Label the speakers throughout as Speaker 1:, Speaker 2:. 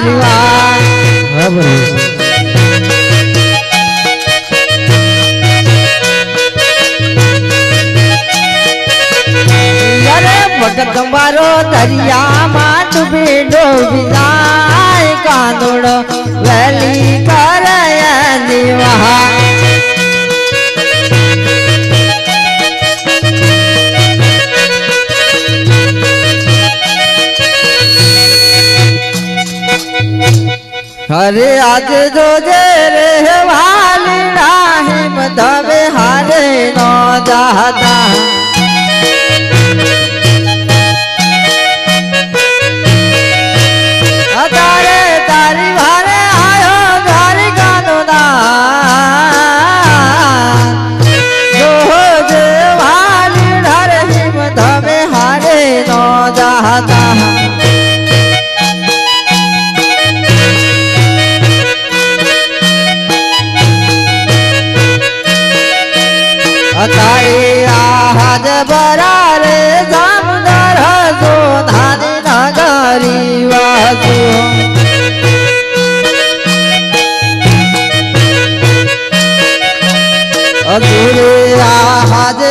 Speaker 1: પરિવાર. હા
Speaker 2: બરાબર
Speaker 1: તમારો દરિયામાં ડૂબી ડૂબી જાય કાંદોડો વેલી હરે આજે જોજે રે વાલી રાહિમ તમે હારે નો જાતા.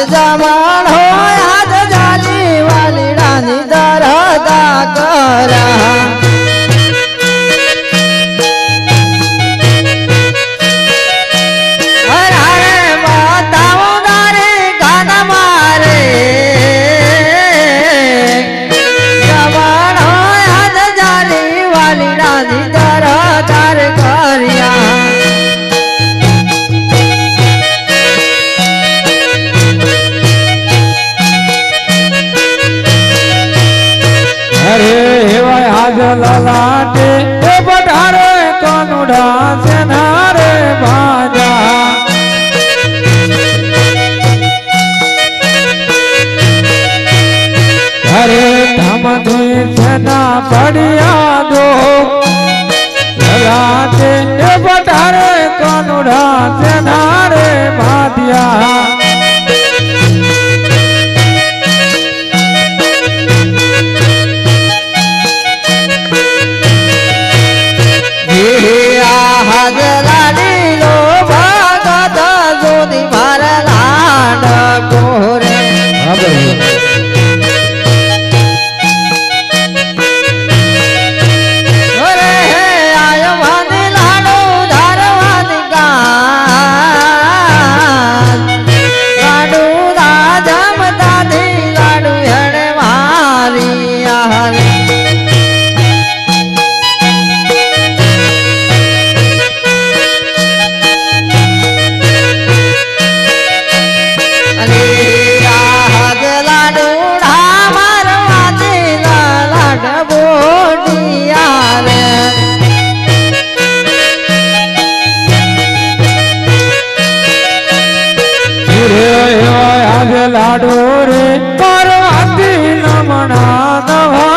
Speaker 1: জামান ललाटे ए बढारे कनुढा सेनारे भाजा। हरे धम धुई सेना बढ़िया Amém. રે
Speaker 2: લાડો રે પાર્વતી નમણા નવા.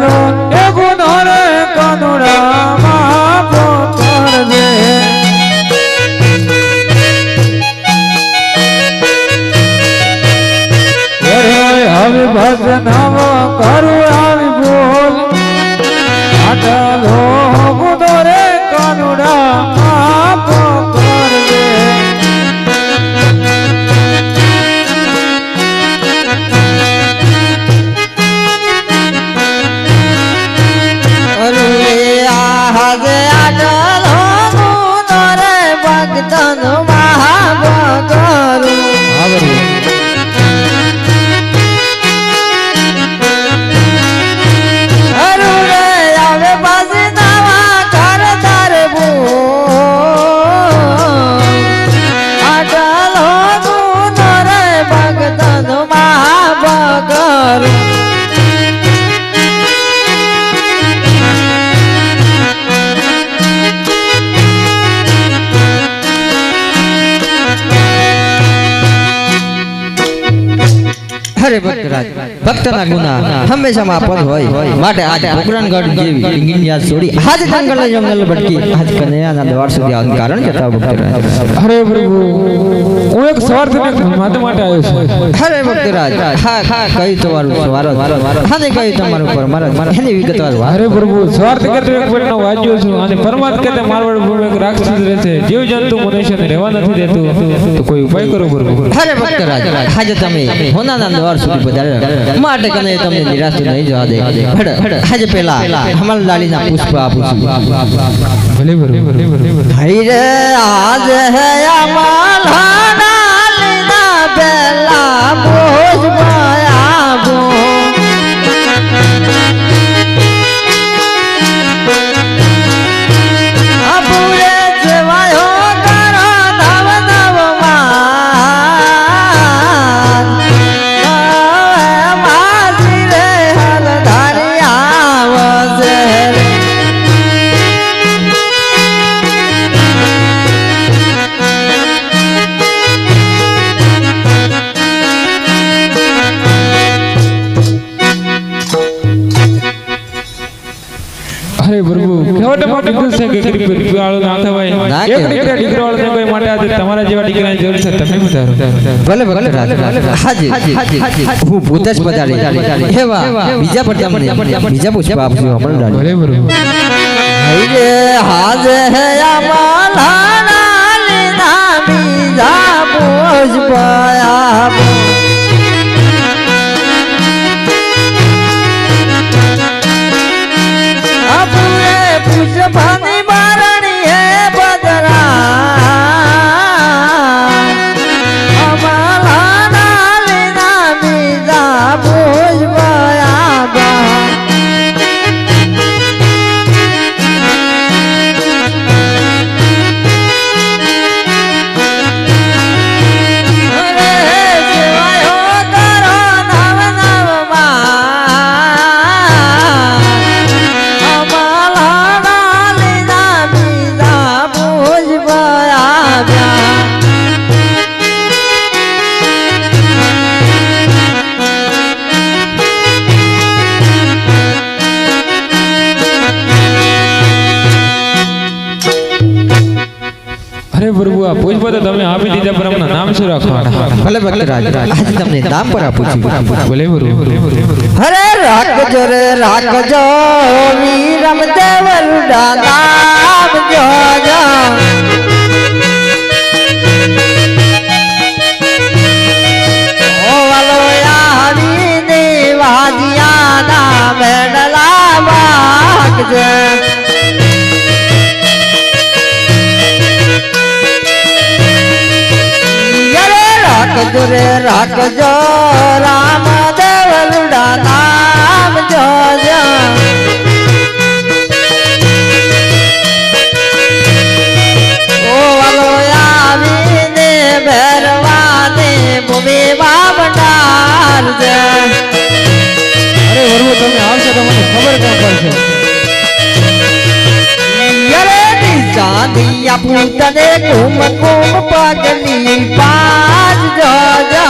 Speaker 1: no. હરે ભક્તરાજ ભક્તના ગુના હંમેશા માફત હોય. માટે આજ પોકરણગઢ જેવી યાદ છોડી આજ જંગલ જંગલ ભટકી. આજ કનૈયાના દ્વાર સુધી આવવાનું કારણ કે તા ભક્ત
Speaker 2: અરે પ્રભુ. હું એક સ્વાર્થ માટે માટે આવ્યો છું.
Speaker 1: હરે ભક્તરાજ હા હા કઈ તમારું સ્વારો હા ને કઈ તમારું પર મારા એની વિગતવાર વાત.
Speaker 2: અરે પ્રભુ સ્વાર્થ કરતો એક પેટનો વાંચ્યો છું અને પરમાત્મા કહેતે મારવાડ ભૂમિ રાક્ષસ રહે છે. જીવ જંતુ મનુષ્યને રહેવા નથી દેતું. તો કોઈ ઉપાય કરો પ્રભુ.
Speaker 1: હરે ભક્તરાજ આજે તમે હોનાના દ્વાર સુધી પધાર્યા. માટે કને તમને નિરાશ નહીં જવા દે આજે પેલા હમલ લાલીના પુષ્પ આપું છું
Speaker 2: ભલે પ્રભુ
Speaker 1: હૈરે આજ હે અમાલાના લીધા
Speaker 2: અરે પ્રભુ કેવટ માટે ખુશ છે કે ગરીબ ગરીબ વાળો ના થવાય
Speaker 1: ના
Speaker 2: એક
Speaker 1: કહેવાય.
Speaker 2: દીકરા દીકરો વાળો ને કોઈ માટે આજે તમારા જેવા દીકરાની જરૂર છે તમે બતાવો
Speaker 1: ભલે ભલે હાજી હાજી હું પોતે જ પધારી એવા બીજા પર તમને બીજા પુષ્પ આપશું હમણાં
Speaker 2: ભલે પ્રભુ
Speaker 1: હૈરે હાજે હે અમાલાના લીધા બીજા પુષ્પ આપું Giữa. અરે
Speaker 2: પ્રભુ આ પુષ્પ તો તમે આપી દીધા પર હમણાં નામ શું રાખવાના
Speaker 1: ભલે ભલે રાજ આજે તમને નામ પર આપું છું
Speaker 2: ભલે પ્રભુ
Speaker 1: હરે રાખજો રે રાખજો વીરમ દેવરુડા નામ જોજો ઓ રામ દેવલુડા નામ જોજો ઓ વાલો આવીને ભેરવાને ભૂમિ બાબટાર છે
Speaker 2: અરે પ્રભુ તમે આવશો તો મને ખબર ક્યાં પડશે
Speaker 1: યરે પૂતને કુમ કુમ પગની પાજ જોજો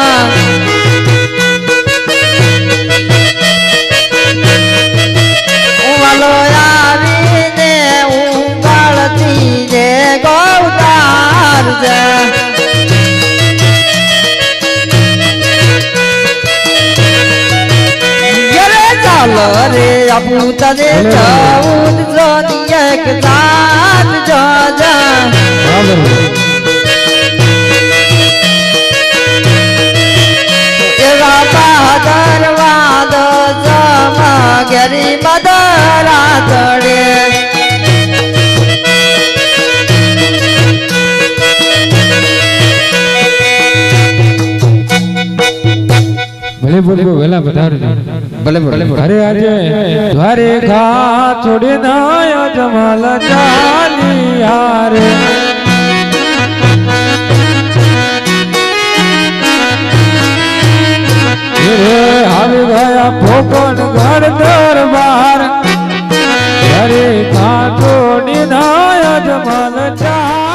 Speaker 1: ચાલો રે આપું તને જોની એક સાત જોજા.
Speaker 2: भले बोलो
Speaker 1: वेला बता रहे भले बोलो अरे आज
Speaker 2: द्वारे का छोड़े ना
Speaker 1: या जमाल
Speaker 2: जाली हारे रे हाल गया फोकन घर दरबार अरे का छोड़े ना या जमाल जाली